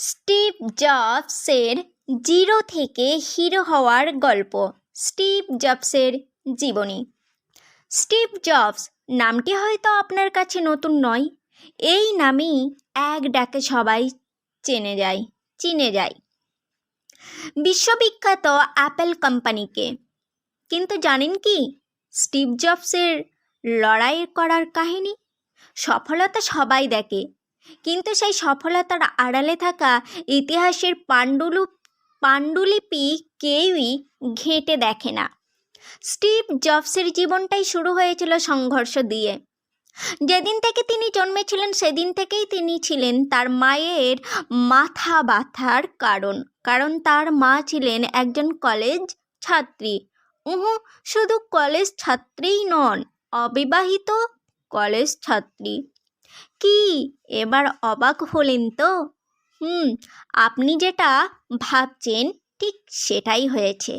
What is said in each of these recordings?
Steve জবসের zero থেকে hero হওয়ার গল্প, স্টিভ জবসের জীবনী। স্টিভ জবস, নামটি হয়তো আপনার কাছে নতুন নয়, এই নামেই এক ডাকে সবাই চেনে যায়, চিনে যায়। বিশ্ববিখ্যাত অ্যাপেল কোম্পানিকে। কিন্তু জানেন কি, স্টিভ জবসের লড়াই করার কাহিনী? সফলতা সবাই দেখে কিন্তু সেই সফলতার আড়ালে থাকা ইতিহাসের পাণ্ডুলু, পাণ্ডুলিপি কেউই ঘেঁটে দেখে না। স্টিভ জবসের জীবনটাই শুরু হয়েছিল সংঘর্ষ দিয়ে। যেদিন থেকে তিনি জন্মেছিলেন, সেদিন থেকেই তিনি ছিলেন তার মায়ের মাথা ব্যথার কারণ। কারণ তার মা ছিলেন একজন কলেজ ছাত্রী। উহু, শুধু কলেজ ছাত্রীই নন, অবিবাহিত কলেজ ছাত্রী। কি? এবার অবাক হলেন তো? হুম, আপনি যেটা ভাবছেন ঠিক সেটাই হয়েছে।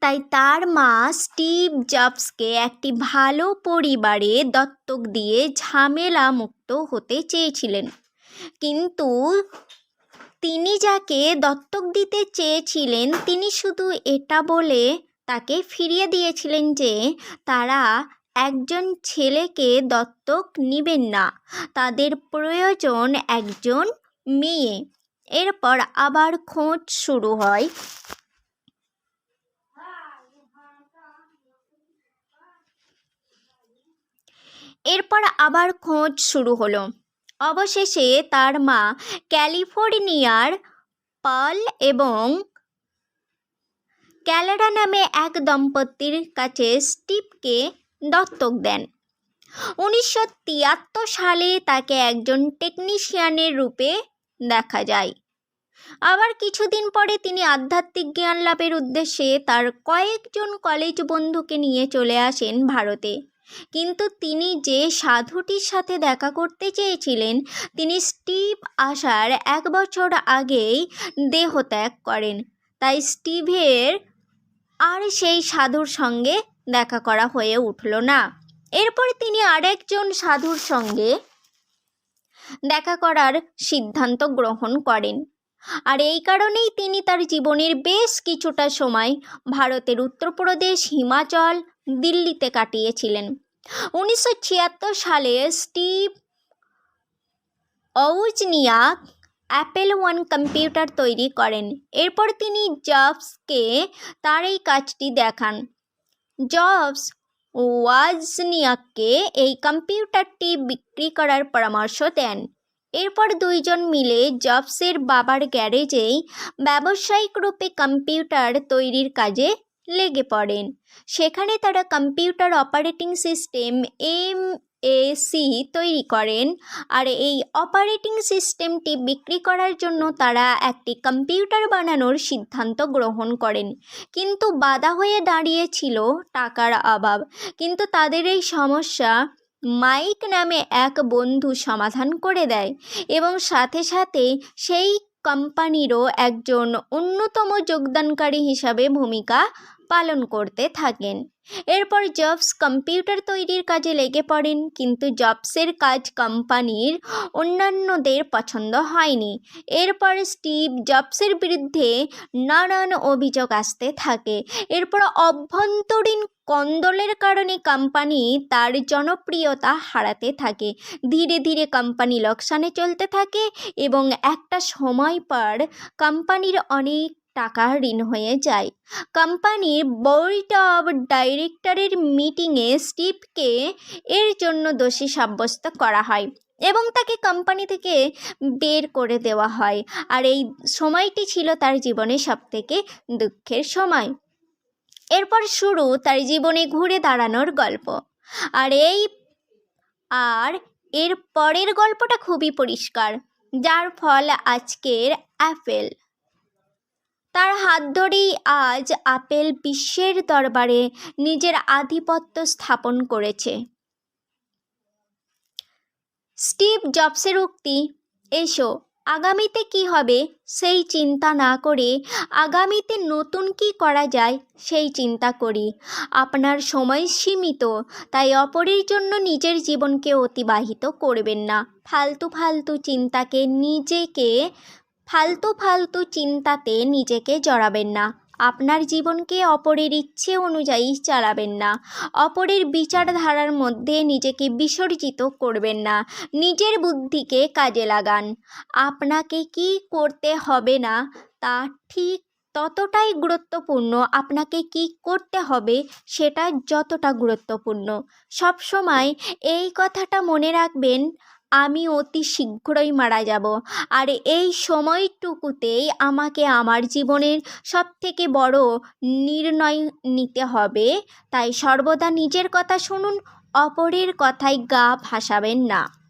তাই তার মা স্টিভ জবসকে একটি ভালো পরিবারে দত্তক দিয়ে ঝামেলা মুক্ত হতে চেয়েছিলেন। কিন্তু তিনি যাকে দত্তক দিতে চেয়েছিলেন, তিনি শুধু এটা বলে তাকে ফিরিয়ে দিয়েছিলেন যে তারা একজন ছেলেকে দত্তক নেবেন না। তাদের প্রয়োজন একজন মেয়ে। এরপর আবার খোঁজ শুরু হয়। এরপর আবার খোঁজ শুরু হলো। অবশেষে তার মা ক্যালিফোর্নিয়ার পাল এবং ক্যালাডা নামে এক দম্পতির কাছে স্টিভকে দত্তক দেন। উনিশশো তিয়াত্তর সালে তাকে একজন টেকনিশিয়ানের রূপে দেখা যায়। আবার কিছুদিন পরে তিনি আধ্যাত্মিক জ্ঞান লাভের উদ্দেশ্যে তার কয়েকজন কলেজ বন্ধুকে নিয়ে চলে আসেন ভারতে। কিন্তু তিনি যে সাধুটির সাথে দেখা করতে চেয়েছিলেন, তিনি স্টিভ আসার এক বছর আগেই দেহত্যাগ করেন। তাই স্টিভের আর সেই সাধুর সঙ্গে দেখা করা হয়ে উঠল না। এরপর তিনি আরেকজন সাধুর সঙ্গে দেখা করার সিদ্ধান্ত গ্রহণ করেন। আর এই কারণেই তিনি তার জীবনের বেশ কিছুটা সময় ভারতের উত্তরপ্রদেশ, হিমাচল, দিল্লিতে কাটিয়েছিলেন। উনিশশো ছিয়াত্তর সালে Steve Wozniak Apple one computer তৈরি করেন। এরপর তিনি জবসকে তার এই কাজটি দেখান। জবস ওয়াজনিয়াককে এই কম্পিউটারটি বিক্রি করার পরামর্শ দেন। এরপর দুইজন মিলে জবসের বাবার গ্যারেজেই ব্যবসায়িক রূপে কম্পিউটার তৈরির কাজে লেগে পড়েন। সেখানে তারা computer operating system, M AC তৈরি করেন। আর এই অপারেটিং সিস্টেমটি বিক্রি করার জন্য তারা একটি কম্পিউটার বানানোর সিদ্ধান্ত গ্রহণ করেন। কিন্তু বাধা হয়ে দাঁড়িয়েছিল টাকার অভাব। কিন্তু তাদের এই সমস্যা মাইক নামে এক বন্ধু সমাধান করে দেয় এবং সাথে সাথে সেই কোম্পানিরও একজন অন্যতম যোগদানকারী হিসাবে ভূমিকা পালন করতে থাকেন। এরপর জবস কম্পিউটার তৈরির কাজে লেগে পড়েন, কিন্তু জবসের কাজ কোম্পানির অন্যান্যদের পছন্দ হয়নি। এরপর স্টিভ জবসের বিরুদ্ধে নানান অভিযোগ আসতে থাকে। এরপর অভ্যন্তরীণ কন্দলের কারণে কোম্পানি তার জনপ্রিয়তা হারাতে থাকে। ধীরে ধীরে কোম্পানি লোকসানে চলতে থাকে এবং একটা সময় পর কোম্পানির অনেক টাকা ঋণ হয়ে যায়। কোম্পানির বোর্ড অব ডাইরেক্টরের মিটিংয়ে স্টিভকে এর জন্য দোষী সাব্যস্ত করা হয় এবং তাকে কোম্পানি থেকে বের করে দেওয়া হয়। আর এই সময়টি ছিল তার জীবনের সবথেকে দুঃখের সময়। এরপর শুরু তার জীবনে ঘুরে দাঁড়ানোর গল্প। আর এই আর এর পরের গল্পটা খুবই পরিষ্কার, যার ফল আজকের অ্যাপেল। তার হাত ধরেই আজ আপেল বিশ্বের দরবারে নিজের আধিপত্য স্থাপন করেছে। স্টিভ জবসের উক্তি, এসো, আগামীতে কি হবে সেই চিন্তা না করে আগামীতে নতুন কি করা যায় সেই চিন্তা করি। আপনার সময় সীমিত, তাই অপরের জন্য নিজের জীবনকে অতিবাহিত করবেন না। ফালতু ফালতু চিন্তাকে নিজেকে ফালতু ফালতু চিন্তাতে নিজেকে জড়াবেন না। আপনার জীবনকে অপরের ইচ্ছে অনুযায়ী চালাবেন না। অপরের বিচারধারার মধ্যে নিজেকে বিসর্জিত করবেন না। নিজের বুদ্ধিকে কাজে লাগান। আপনাকে কি করতে হবে না, তা ঠিক ততটাই গুরুত্বপূর্ণ আপনাকে কি করতে হবে সেটা যতটা গুরুত্বপূর্ণ। সবসময় এই কথাটা মনে রাখবেন আমি অতি শীঘ্রই মারা যাব। আর এই সময়টুকুতেই আমাকে আমার জীবনের সবথেকে বড় নির্ণয় নিতে হবে। তাই সর্বদা নিজের কথা শুনুন, অপরের কথায় গা ভাসাবেন না।